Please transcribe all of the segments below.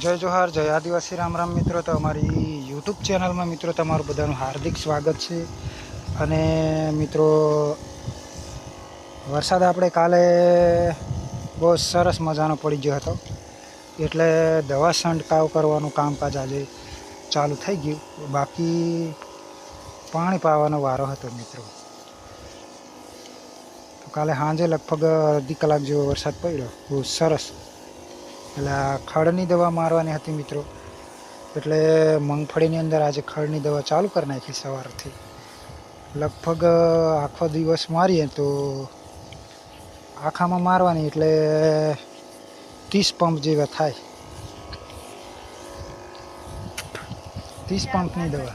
જય જોહાર, જય આદિવાસી, રામ રામ મિત્રો. તો અમારી યુટ્યુબ ચેનલમાં મિત્રો તમારું બધાનું હાર્દિક સ્વાગત છે. અને મિત્રો, વરસાદ આપણે કાલે બહુ સરસ મજાનો પડી ગયો હતો. એટલે દવા છંટકાવ કરવાનું કામકાજ આજે ચાલુ થઈ ગયું. બાકી પાણી પાવાનો વારો હતો મિત્રો. તો કાલે સાંજે લગભગ અડધી કલાક જેવો વરસાદ પડ્યો. બહુ સરસ. એટલે આ ખડની દવા મારવાની હતી મિત્રો. એટલે મગફળીની અંદર આજે ખડની દવા ચાલુ કરી નાખી સવારથી. લગભગ આખો દિવસ મારીએ તો આખામાં મારવાની એટલે ત્રીસ પંપ જેવા થાય. ત્રીસ પંપની દવા.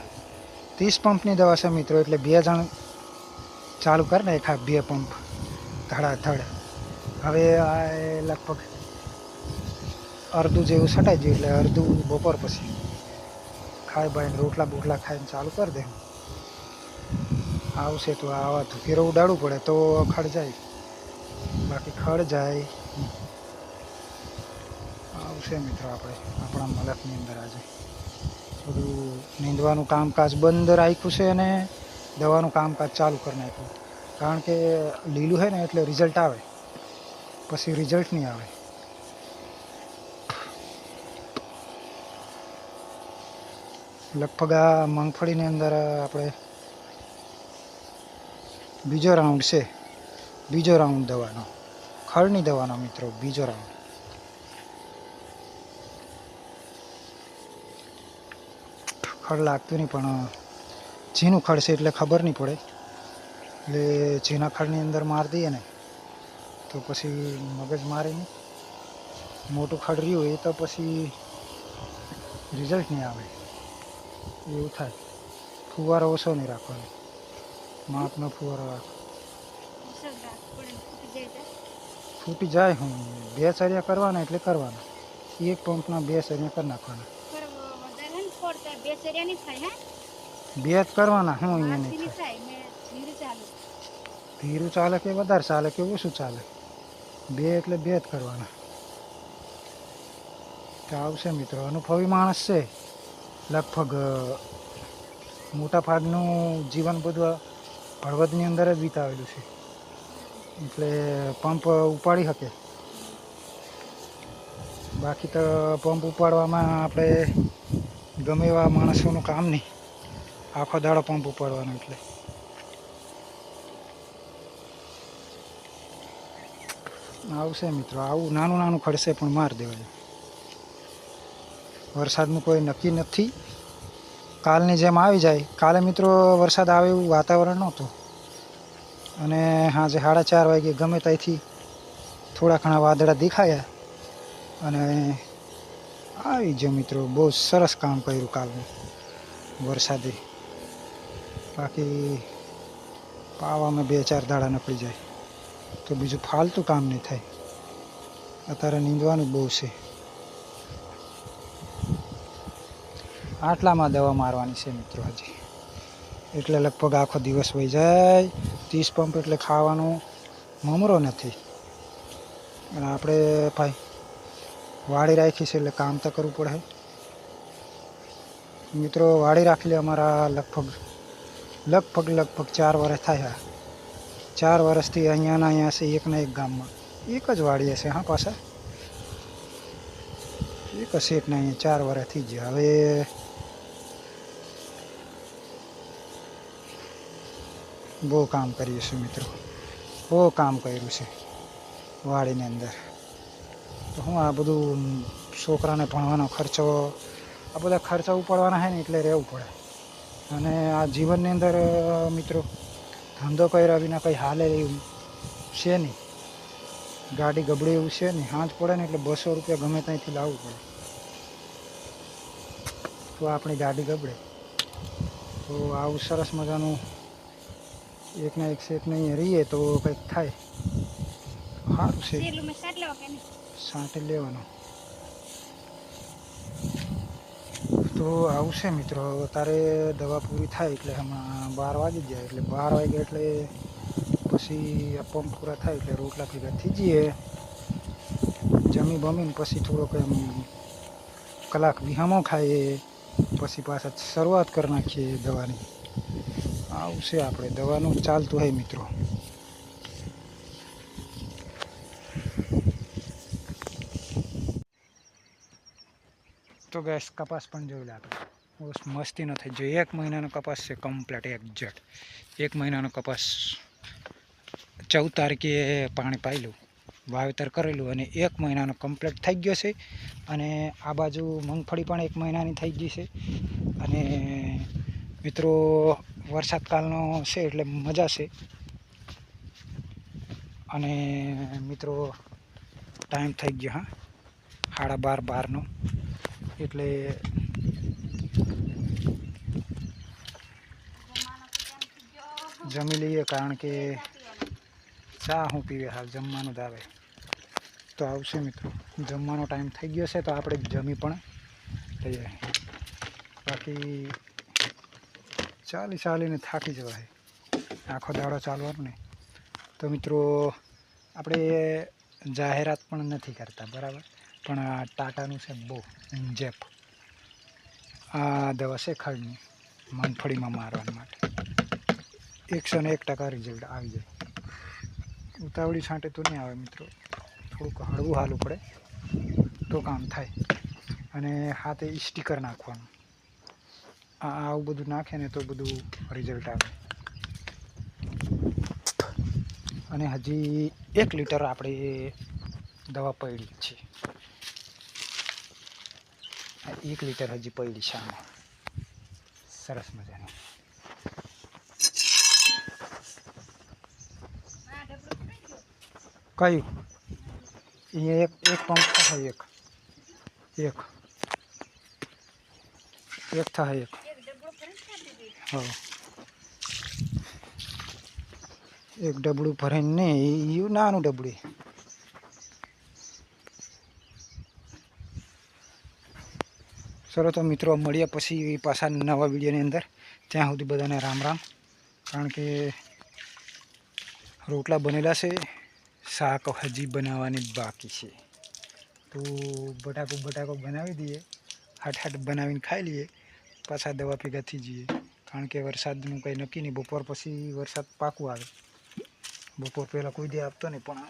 ત્રીસ પંપની દવા છે મિત્રો, એટલે બે જણ ચાલુ કરી નાખ્યા બે પંપ. ધડાધડ. હવે આ લગભગ અડધું જેવું છટાઈ ગયું એટલે અડધું બપોર પછી ખાઈ બાઈને રોટલા બોટલા ખાઈને ચાલુ કરી દે. આવશે તો આવા ધુકેરો ઉડાડવું પડે તો ખડ જાય. બાકી ખડ જાય. આવશે મિત્રો આપણે. આપણા મલકની અંદર આજે. બધું નીંદવાનું કામકાજ બંધ રાખ્યું છે અને દવાનું કામકાજ ચાલુ કરી નાખ્યું. કારણ કે લીલું છે ને એટલે રિઝલ્ટ આવે. પછી રિઝલ્ટ નહીં આવે. લગભગ આ મગફળીની અંદર આપણે બીજો રાઉન્ડ છે. બીજો રાઉન્ડ દવાનો. ખળની દવાનો મિત્રો, બીજો રાઉન્ડ. ખડ લાગતું નહીં, પણ ઝીનું ખડ છે એટલે ખબર નહીં પડે. એટલે ઝીના ખડની અંદર માર દઈએ ને, તો પછી મગજ મારે નહીં. મોટું ખડ રહ્યું એ તો પછી રિઝલ્ટ નહીં આવે. એવું થાય. ફુવારો ઓછો નહીં રાખવાનો? માપનો ફુવારો રાખો. ફૂટી જાય હું. બે ચરિયા કરવાના એટલે કરવાના. એક પંપના બે ચરિયા કરી નાખવાના. બે જ કરવાના. હું અહીંયા નહીં થાય. ધીરું ચાલે કે વધારે ચાલે કે ઓછું ચાલે? બે એટલે બે જ કરવાના. તો આવશે મિત્રો. અનુભવી માણસ છે. લગભગ મોટા ભાગનું જીવન બધું હળવદની અંદર જ વિતાવેલું છે. એટલે પંપ ઉપાડી શકે. બાકી તો પંપ ઉપાડવામાં આપણે ગમે એવા માણસોનું કામ નહીં. આખો દાડો પંપ ઉપાડવાનો એટલે. આવશે મિત્રો, આવું નાનું નાનું ખડશે પણ માર દેવાય. વરસાદનું કોઈ નક્કી નથી. કાલની જેમ આવી જાય. કાલે મિત્રો વરસાદ આવે એવું વાતાવરણ નહોતું. અને સાંજે સાડા ચાર વાગે ગમે ત્યાંથી થોડા ઘણા વાદળા દેખાયા. અને આવી ગયો મિત્રો બહુ સરસ કામ કર્યું કાલનું વરસાદે. બાકી પાવામાં બે ચાર દાડા નકળી જાય. તો બીજું ફાલતું કામ નહીં થાય. અત્યારે નીંદવાનું બહુ છે. આટલામાં દવા મારવાની છે મિત્રો હજી એટલે લગભગ આખો દિવસ વહી જાય. ત્રીસ પંપ એટલે ખાવાનું મમરો નથી. અને આપણે ભાઈ વાડી રાખી છે એટલે કામ તો કરવું પડે. મિત્રો વાડી લે અમારા લગભગ લગભગ લગભગ ચાર વર્ષ થયા ચાર વર્ષથી અહીંયાના અહીંયા છે એકના એક ગામમાં. એક જ વાડી હશે હા, પાછા. એક જ એકના અહીંયા ચાર વર્ષથી જ. હવે બહુ કામ કર્યું છે મિત્રો. બહુ કામ કર્યું છે વાડીની અંદર. તો હું આ બધું છોકરાને ભણવાનો ખર્ચો, આ બધા ખર્ચા ઉપાડવાના છે ને એટલે રહેવું પડે. અને આ જીવનની અંદર, મિત્રો, ધંધો કર્યા વિના કંઈ હાલે એવું છે નહીં. ગાડી ગબડે એવું છે નહીં. હાંચ પડે ને એટલે બસો રૂપિયા ગમે ત્યાંથી લાવવું પડે. તો આપણી ગાડી ગબડે. તો આવું સરસ મજાનું એકના એક સેટને અહીંયા રહીએ તો કંઈક થાય. સારું છે. સાંટે લેવાનો. તો આવું છે મિત્રો તારે દવા પૂરી થાય એટલે હમણાં બાર વાગી જાય એટલે બાર વાગે એટલે પછી પંપ પૂરા થાય એટલે રોટલા ભેગા થઈ જઈએ. જમી બમીને પછી થોડોક એમ કલાક વિહામો ખાઈએ પછી પાછા શરૂઆત કરી નાખીએ દવાની. આવું છે આપણે. દવાનું ચાલતું હોય મિત્રો. તો ગેસ કપાસ પણ જોઈ લે આપણે. મસ્તી ન થઈ. જોઈએ એક મહિનાનો કપાસ છે કમ્પ્લેટ એક્ઝેક્ટ એક મહિનાનો કપાસ ચૌદ તારીખે પાણી પાયેલું, વાવેતર કરેલું અને એક મહિનાનો કમ્પ્લીટ થઈ ગયો છે. અને આ બાજુ મગફળી પણ એક મહિનાની થઈ ગઈ છે. અને મિત્રો વરસાદકાલનો છે એટલે મજા છે. અને મિત્રો ટાઈમ થઈ ગયો, હા. સાડા બાર, બારનો. એટલે જમી લઈએ કારણ કે ચા હું પીવે હાલ, જમવાનું દાવે તો આવશે મિત્રો. જમવાનો ટાઈમ થઈ ગયો છે, તો આપણે જમી પણ લઈએ. બાકી ચાલી ચાલીને થાકી જવાય. આખો દાડો ચાલવાનો ને તો મિત્રો, આપણે જાહેરાત પણ નથી કરતા, બરાબર? પણ આ ટાટાનું છે બહુ જેપ આ દવા છે ખડની મગફળીમાં મારવા માટે. એકસો ને એક ટકા રિઝલ્ટ આવી જાય. ઉતાવળી છાંટે તો નહીં આવે મિત્રો. થોડુંક હળવું હાલવું પડે, તો કામ થાય. અને હાથે સ્ટીકર નાખવાનું. આવું બધું નાખે ને તો બધું રિઝલ્ટ આવે. અને હજી એક લીટર આપણે દવા પડી છે. એક લીટર હજી પડી છે આમાં. સરસ મજાની. કયું? અહીંયા એક એક પંપ થાય એક. એક. એક થાય એક. હા. એક ડબડું ભરાઈને નહીં એ નાનું ડબડું. ચલો તો મિત્રો મળ્યા પછી પાછા નવા વિડીયોની અંદર. ત્યાં સુધી બધાને રામ રામ. કારણ કે રોટલા બનેલા છે, શાક હજી બનાવવાની બાકી છે. તો બટાકો બટાકો બનાવી દઈએ. હાટ હાટ બનાવીને ખાઈ લઈએ. પાછા દવા ભેગા થઈ જઈએ. કારણ કે વરસાદનું કંઈ નક્કી નહીં. બપોર પછી વરસાદ પાકું આવે. બપોર પહેલાં કોઈ દે આપતો નહીં, પણ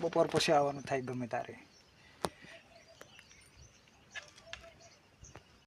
બપોર પછી આવવાનું થાય ગમે તારે